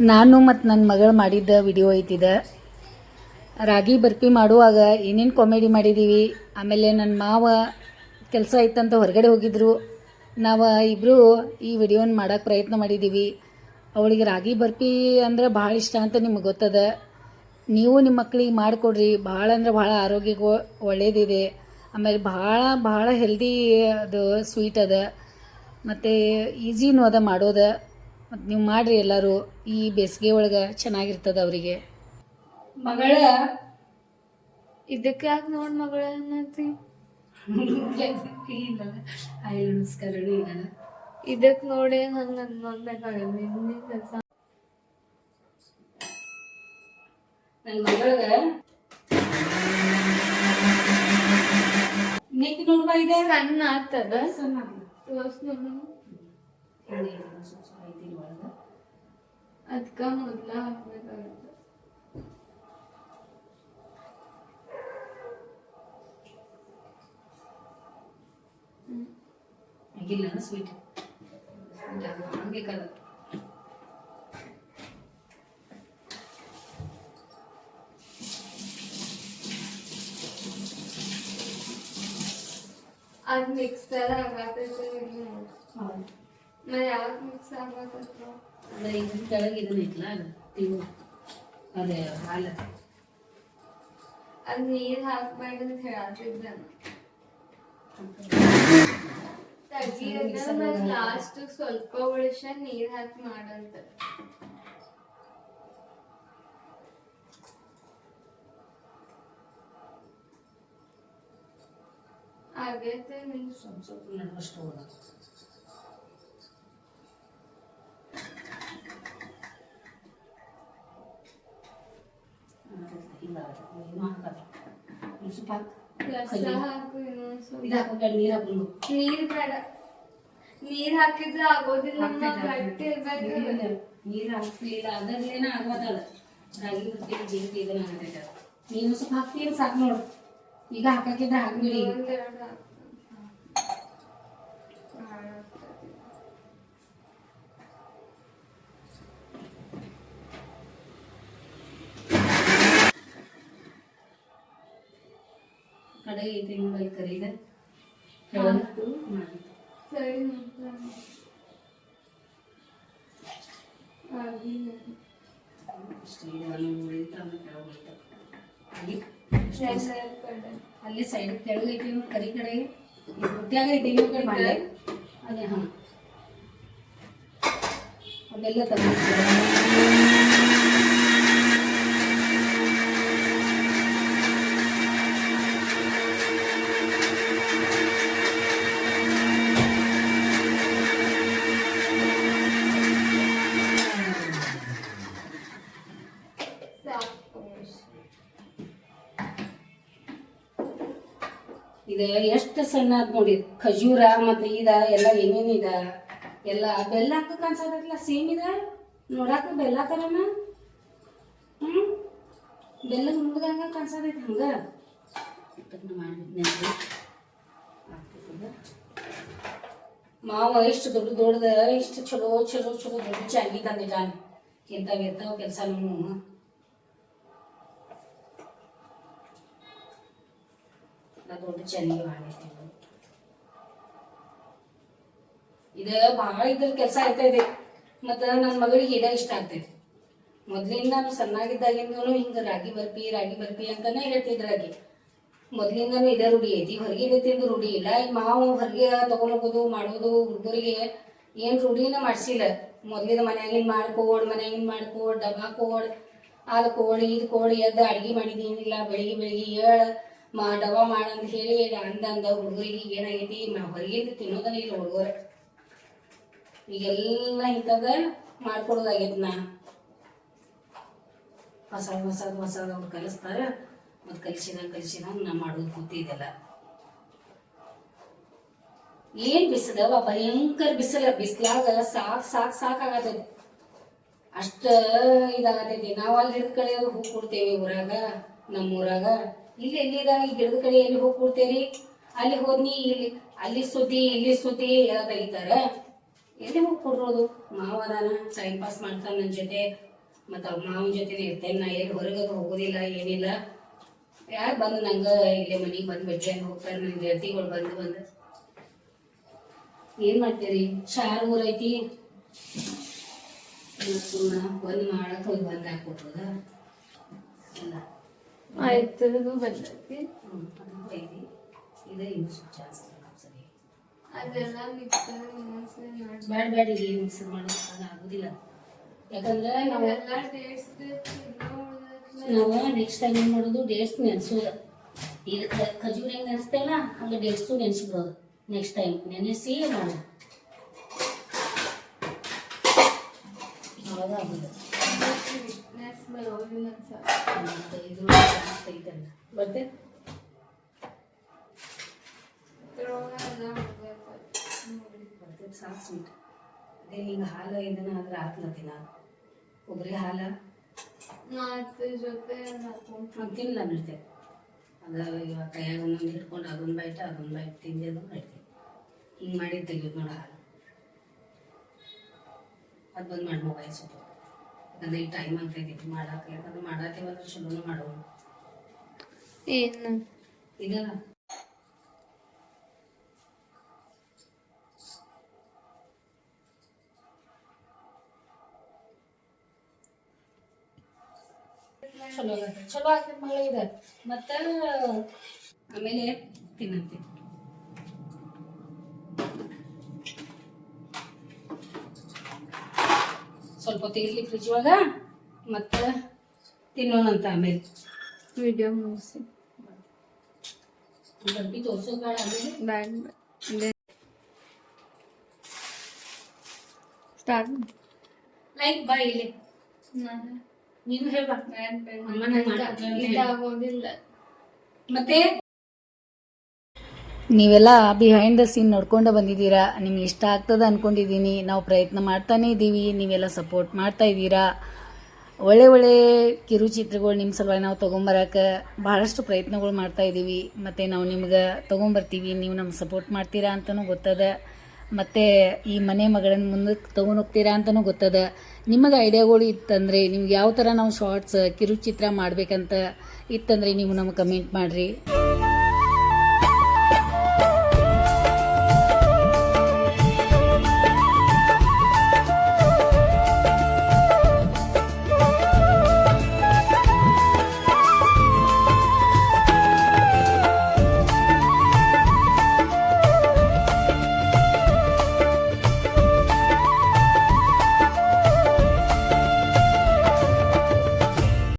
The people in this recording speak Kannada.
ನಾನು ಮತ್ತು ನನ್ನ ಮಗಳು ಮಾಡಿದ್ದ ವಿಡಿಯೋ ಐತಿದ. ರಾಗಿ ಬರ್ಪಿ ಮಾಡುವಾಗ ಏನೇನು ಕಾಮಿಡಿ ಮಾಡಿದ್ದೀವಿ ಆಮೇಲೆ ನನ್ನ ಮಾವ ಕೆಲಸ ಇತ್ತಂತ ಹೊರಗಡೆ ಹೋಗಿದ್ರು. ನಾವು ಇಬ್ಬರು ಈ ವಿಡಿಯೋನ ಮಾಡೋಕ್ಕೆ ಪ್ರಯತ್ನ ಮಾಡಿದ್ದೀವಿ ಅವಳಿಗೆ ರಾಗಿ ಬರ್ಫಿ ಅಂದ್ರೆ ಭಾಳ ಇಷ್ಟ ಅಂತ ನಿಮ್ಗೆ ಗೊತ್ತದ. ನೀವು ನಿಮ್ಮ ಮಕ್ಕಳಿಗೆ ಮಾಡಿಕೊಡ್ರಿ, ಭಾಳ ಅಂದ್ರೆ ಭಾಳ ಆರೋಗ್ಯಕ್ಕೆ ಒಳ್ಳೇದಿದೆ. ಆಮೇಲೆ ಭಾಳ ಭಾಳ ಹೆಲ್ದಿ ಅದು ಸ್ವೀಟ್ ಅದ. ಮತ್ತು ಈಸಿನೂ ಅದ ಮಾಡೋದ. ಮತ್ತು ನೀವು ಮಾಡಿರಿ ಎಲ್ಲರೂ ಈ ಬೇಸಿಗೆ ಒಳಗೆ ಚೆನ್ನಾಗಿರ್ತದೆ ಅವರಿಗೆ. ಮಗಳ ಇದಕ್ಕೆ ಯಾಕೆ ನೋಡಿ ಮಗಳ ಅನ್ನತಿ ನಮಸ್ಕಾರಗಳು ಇಲ್ಲ ಇದಕ್ ನೋಡಿ ಹಂಗೆ ಅನ್ಬೇಕಾಗಲ್ಲ ನಿನ್ನೆ ಕೆಲಸ ನನ್ನ ಮಗಳಿಗೆ ನೆಕ್ ನೋಡ್ಬಾ ಇದೆ? ಸಣ್ಣ ಆಗ್ತದ? ಸಣ್ಣ ತೋರ್ಸ್ ನೋಡು. ಅದ್ಕ ಮೊದ್ಲ ಹಾಕ್ಬೇಕಾಗತ್ತ ಆಗಿಲ್ಲ ಸ್ವೀಟ್ ಹಂಗೆ ಕಲ ಅದ್ ಮಿಕ್ಸ್ ತರ ಆಗತೈತೆ ನಾ ಯಾಕೆ ಮಿಕ್ಸ್ ಆಗತ್ತ ಅಂದ್ರೆ ಇದ್ರ ಕೆಳಗೆ ಇದನ್ನ ಐತಲ್ಲ ತಿವು ಅದೇ ಹಾಲು ಅದ್ ನೀರ್ ಹಾಕ್ಬೇಡ ಅಂತ ಹೇಳತ್ತಿದ್ದೆ ಲಾಸ್ಟ್ ಸ್ವಲ್ಪ ಉಳಿಸ ನೀರ್ ಹಾಕಿ ಮಾಡಂತ ಆಗೈತೆ ನಿನ್ ಸ್ವಲ್ಪ ಸ್ವಲ್ಪ ನಡುವಷ್ಟು ಹೋದ ಇಲ್ಲ ಏನು ಹಾಕಲ್ಲ ಸ್ವಲ್ಪ. ಇದು ಹಾಕೊಂಡು ನೀರು ಹಾಕೊಂಡು ನೀರ್ ಬೇಡ. ನೀರ್ ಹಾಕಿದ್ರೆ ಆಗೋದಿಲ್ಲ ನೀರ್ ಗಟ್ಟಿ ಇರ್ಬೇಕು. ನೀರು ಹಾಕ್ಲಿಲ್ಲ ಅದರಲ್ಲೇನ ಆಗೋದಲ್ಲ. ರಾಗಿ ಬರ್ತೀನಿ ಜೀರಿಗೆ ಇದನ್ನ ಆಗತೈತೆ ನೀನು ಸ್ವಲ್ಪ ಹಾಕ್ತೀನಿ ಸಾಕು ನೋಡು. ಈಗ ಹಾಕಕ್ಕಿದ್ರೆ ಹಾಕ್ಬಿಡಿ ಒಂದೆರಡು ಹಾಕು. ಕಡೆ ಐತಿ ನೋಡಿ ಕರೀದ ಹಾಕು. ಸರಿ ನೋಡ್ತೀನಿ. ಆಗಿಲ್ಲ. ಅಷ್ಟೇ ಒಂದು ಉಳಿತು ಆಮೇಲೆ ಕೆಳಗೆ ಉಳಿತು ಅಲ್ಲಿ ಕಡೆ. ಸೈಡ್ ಕೆಳಗೆ ಐತಿ ಕರಿ ಕಡೆ. ಮುತ್ಯಾಗ ಐತಿ ಕಡೆ. ಮಾಡಿ ಅದೇ ಹಾಂ. ಅದೆಲ್ಲ ತಗೊಂಡು ಇದು ಎಷ್ಟು ಸಣ್ಣ ಆತ್ ನೋಡಿ, ಖಜೂರ ಮತ್ತೆ ಇದ ಎಲ್ಲ ಏನೇನಿದ ಎಲ್ಲ ಬೆಲ್ಲ ಹಾಕ ಅನ್ಸತ್ತಲ್ಲ ಸೇಮ್ ಇದ? ನೋಡಾಕ ಬೆಲ್ಲ ತರ ಹ್ಮ್? ಬೆಲ್ಲ ಮುಗ್ದಂಗ ಕಾಣಿಸತೈತಿ ಹಂಗ? ಮಾವ ಎಷ್ಟು ದೊಡ್ಡ ದೊಡ್ಡದ ಇಷ್ಟು ಚಲೋ ಚಲೋ ಚಲೋ ದೊಡ್ಡ ಚಾಗಿ ತಂದಿದ್ದಾನೆ. ಇಂಥವು ಇರ್ತಾವ ನಾ ಚೆನ್ನಾಗಿ ಮಾಡಿರ್ತೀವಿ ಇದ ಬಹಳ ಇದ್ರ ಕೆಲಸ ಇದೆ ಮತ್ತ ನನ್ನ ಮಗಳಿಗೆ ಇದ ಇಷ್ಟ ಆಗ್ತೈತಿ ಮೊದ್ಲಿಂದ ನಾನು ಸಣ್ಣಾಗಿದ್ದಾಗಿಂದನು ಹಿಂಗ ರಾಗಿ ಬರ್ಪಿ ರಾಗಿ ಬರ್ಪಿ ಅಂತಾನೆ ಹೇಳ್ತಿದ್ರಾಗಿ ಮೊದ್ಲಿಂದನೂ ಇದ ರೂಢಿ ಐತಿ ಹೊರಗೆ ತಿಂದು ರೂಢಿ ಇಲ್ಲ ಈ ಮಾವು ಹೊರಗೆ ತಗೊಂಡೋಗೋದು ಮಾಡೋದು ಹುಡುಗರಿಗೆ ಏನ್ ರೂಢಿನ ಮಾಡ್ಸಿಲ್ಲ ಮೊದ್ಲಿನ ಮನ್ಯಾಗಿನ್ ಮಾಡ್ಕೋಡ್ ಮನ್ಯಾಗಿನ್ ಮಾಡ್ಕೋಡ್ ಡಬ್ಬಾ ಕೋಡ್ ಅದ್ ಕೋಡ್ ಇದ್ ಎದ್ದು ಅಡ್ಗಿ ಮಾಡಿದ್ ಏನಿಲ್ಲ ಬೆಳಿಗ್ಗೆ ಬೆಳಿಗ್ಗೆ ಏಳ್ ಮಾ ಡಬ್ಬಾ ಮಾಡಂತ ಹೇಳಿ ಅಂದಂದ ಅಂದ ಹುಡುಗರಿಗೆ ಏನಾಗೈತಿ ಹೊರಗಿಂದ ತಿನ್ನೋದನ್ನ ಇಲ್ಲ ಹುಡುಗರ. ಈಗೆಲ್ಲ ಇಂಥದ ಮಾಡ್ಕೊಡೋದಾಗೈತಿ ನಾ. ಹೊಸ ಹೊಸ ಹೊಸ ಅವ್ರು ಕಲಿಸ್ತಾರ. ಮತ್ತು ಕಲಿಸಿದಾಗ ಕಲಿಸಿದಾಗ ನಾ ಮಾಡೋದು ಕೂತಿದ್ದೆಲ್ಲ ಏನ್ ಬಿಸಿದವ ಭಯಂಕರ ಬಿಸಿಲ. ಬಿಸಿಲಾಗ ಸಾಕ್ ಸಾಕ್ ಸಾಕಾಗತೈತಿ ಅಷ್ಟ ಇದಾಗತೈತಿ. ನಾವು ಅಲ್ಲಿ ಕಡೆ ಹೂ ಕೊಡ್ತೇವಿ ಊರಾಗ ನಮ್ಮ ಊರಾಗ ಇಲ್ಲಿ ಎಲ್ಲಿದ? ಈ ಗಿಡದ ಕಡೆ ಎಲ್ಲಿ ಹೋಗಿ ಕೂಡ್ತೇರಿ? ಅಲ್ಲಿ ಹೋದ್ನಿ ಇಲ್ಲಿ, ಅಲ್ಲಿ ಸುದ್ದಿ, ಇಲ್ಲಿ ಸುದ್ದಿ ಎಲ್ಲ ತೆಗಿತಾರ ಎಲ್ಲಿ ಹೋಗಿ ಕೊಡ್ರೋದು? ಮಾವದಾನ ಟೈಮ್ ಪಾಸ್ ಮಾಡ್ತಾನ ನನ್ನ ಜೊತೆ. ಮತ್ತು ಅವ್ರ ಮಾವನ ಜೊತೆನೇ ಇರ್ತೇನೆ ನಾ. ಎಲ್ಲಿ ಹೊರಗೆ ಹೋಗೋದಿಲ್ಲ, ಏನಿಲ್ಲ. ಯಾರು ಬಂದು ನಂಗೆ ಇಲ್ಲೇ ಮನೆಗೆ ಬಂದು ಬಿಟ್ರೆ ಹೋಗ್ತಾರೆ ನನ್ನ ಗೆಳತಿಗಳು ಬಂದು ಬಂದು. ಏನು ಮಾಡ್ತೀರಿ? ಶಾರ್ ಊರೈತಿ. ಸುಮ್ಮನೆ ಬಂದು ಮಾಡಕ್ಕೆ ಹೋಗಿ ಬಂದು ಹಾಕ್ಬಿಟ್ರದ ಎಲ್ಲ ಆಯ್ತು ಬಂದೈತಿ ಅದು ಐತಿ ಇದು. ಸ್ವಲ್ಪ ಜಾಸ್ತಿ ಸರಿ. ಅದೆಲ್ಲ ಮಿಕ್ಸ್ ಬೇಡ ಈಗ ಏನು ಮಿಕ್ಸ್ ಅದು ಆಗೋದಿಲ್ಲ. ಯಾಕಂದ್ರೆ ನಾವು ನಾವು ನೆಕ್ಸ್ಟ್ ಟೈಮ್ ಏನು ಮಾಡೋದು ಡೇಟ್ಸ್ ನೆನೆಸೋದು. ಈಗ ಕ- ಖಜೂರ್ ಹೆಂಗೆ ನೆನೆಸ್ತೇವಲ್ಲ ಹಂಗೆ ಡೇಟ್ಸು ನೆನೆಸ್ಬಿಡೋದು. ನೆಕ್ಸ್ಟ್ ಟೈಮ್ ನೆನೆಸಿ ಮಾಡೋದು ಅವಾಗ ಆಗೋದು ವಿಟ್ನೆಸ್ ಬರೋದಿಲ್ಲ ಸರ್ ಮತ್ತೆ ಇದು ಜಾಸ್ತಿ ಐತಲ್ಲ ಮತ್ತೆ ಇದ್ರೊಳಗೆ ಎಲ್ಲ ಹೋಗ್ಬೇಕು. ಮತ್ತೆ ಸಾಕು ಸ್ವೀಟ್ ಅದೇ ಹಿಂಗೆ ಹಾಲು ಇದನ್ನ ಆದ್ರೆ ಹಾಕ್ಲತ್ತೀನಿ ನಾನು. ಕೊಬ್ಬರಿ ಹಾಲು? ಜೊತೆ ತಿನ್ನಲ್ಲ ಬಿಡ್ತೇವೆ ಅದು ಇವಾಗ ಕೈಯಾಗ ಒಂದೊಂದು ಇಟ್ಕೊಂಡು ಅದೊಂದು ಬೈಟ ಅದೊಂದು ಬೈಟ್ ತಿಂದು ಅದೊಂದು ಬೈಟ್ ಹಿಂಗೆ ಮಾಡಿ ತೆಗಿಯೋದು ನೋಡು ಹಾಲು. ಅದು ಬಂದು ಮಾಡಿ ಮೊಬೈಲ್ ಸ್ವಲ್ಪ. ಯಾಕಂದ್ರೆ ಈಗ ಟೈಮ್ ಆಗ್ತೈತಿ ಮಾಡಕ್ಕೆ ಯಾಕಂದ್ರೆ ಮಾಡತ್ತೀವಂದ್ರೆ ಚಲೋನು ಮಾಡೋ. ಏನು? ಇದಲ್ಲ ಚಲೋ ಚಲೋ ಆಗ್ತೈತೆ ಮಗಳ ಇದು. ಮತ್ತೆ ಆಮೇಲೆ ತಿನ್ನಂತೆ ಸ್ವಲ್ಪ ಹೊತ್ತು ಇರ್ಲಿ ಫ್ರಿಜ್ ಒಳಗ ಮತ್ತು ತಿನ್ನೋಣಂತ ಆಮೇಲೆ. ವಿಡಿಯೋ ಮುಗಿಸಿ. ಡಬ್ಬಿ ತೋರ್ಸೋದು ಬೇಡ ಆಮೇಲೆ. ಬ್ಯಾಡ್ ಸ್ಟಾರ್ಟ್ ಲೈಕ್ ಬಾ ಇಲ್ಲಿ. ನೀನು. ಹೇಳ್ಬಾ. ಅಮ್ಮನ ಮಾಡ್ಕೊಡ್ತಾಳೆ. ಇದಾಗೋದಿಲ್ಲ. ಮತ್ತೆ ನೀವೆಲ್ಲ ಬಿಹೈಂಡ್ ದ ಸೀನ್ ನೋಡ್ಕೊಂಡು ಬಂದಿದ್ದೀರಾ? ನಿಮ್ಗೆ ಇಷ್ಟ ಆಗ್ತದೆ ಅನ್ಕೊಂಡಿದ್ದೀನಿ. ನಾವು ಪ್ರಯತ್ನ ಮಾಡ್ತಾನೇ ಇದ್ದೀವಿ. ನೀವೆಲ್ಲ ಸಪೋರ್ಟ್ ಮಾಡ್ತಾ ಇದ್ದೀರಾ? ಒಳ್ಳೆ ಒಳ್ಳೆ ಕಿರುಚಿತ್ರಗಳು ನಿಮ್ಮ ಸಲುವಾಗಿ ನಾವು ತೊಗೊಂಬರಕ್ಕೆ ಭಾಳಷ್ಟು ಪ್ರಯತ್ನಗಳು ಮಾಡ್ತಾ ಇದ್ದೀವಿ. ಮತ್ತು ನಾವು ನಿಮ್ಗೆ ತೊಗೊಂಬರ್ತೀವಿ. ನೀವು ನಮ್ಗೆ ಸಪೋರ್ಟ್ ಮಾಡ್ತೀರಾ ಅಂತಲೂ ಗೊತ್ತದ. ಮತ್ತು ಈ ಮನೆ ಮಗಳನ್ನು ಮುಂದಕ್ಕೆ ತೊಗೊಂಡು ಹೋಗ್ತೀರಾ ಅಂತಲೂ ಗೊತ್ತದ. ನಿಮಗೆ ಐಡಿಯಾಗಳು ಇತ್ತಂದರೆ ನಿಮ್ಗೆ ಯಾವ ಥರ ನಾವು ಶಾರ್ಟ್ಸ್ ಕಿರುಚಿತ್ರ ಮಾಡಬೇಕಂತ ಇತ್ತಂದರೆ ನೀವು ನಮಗೆ ಕಮೆಂಟ್ ಮಾಡಿರಿ.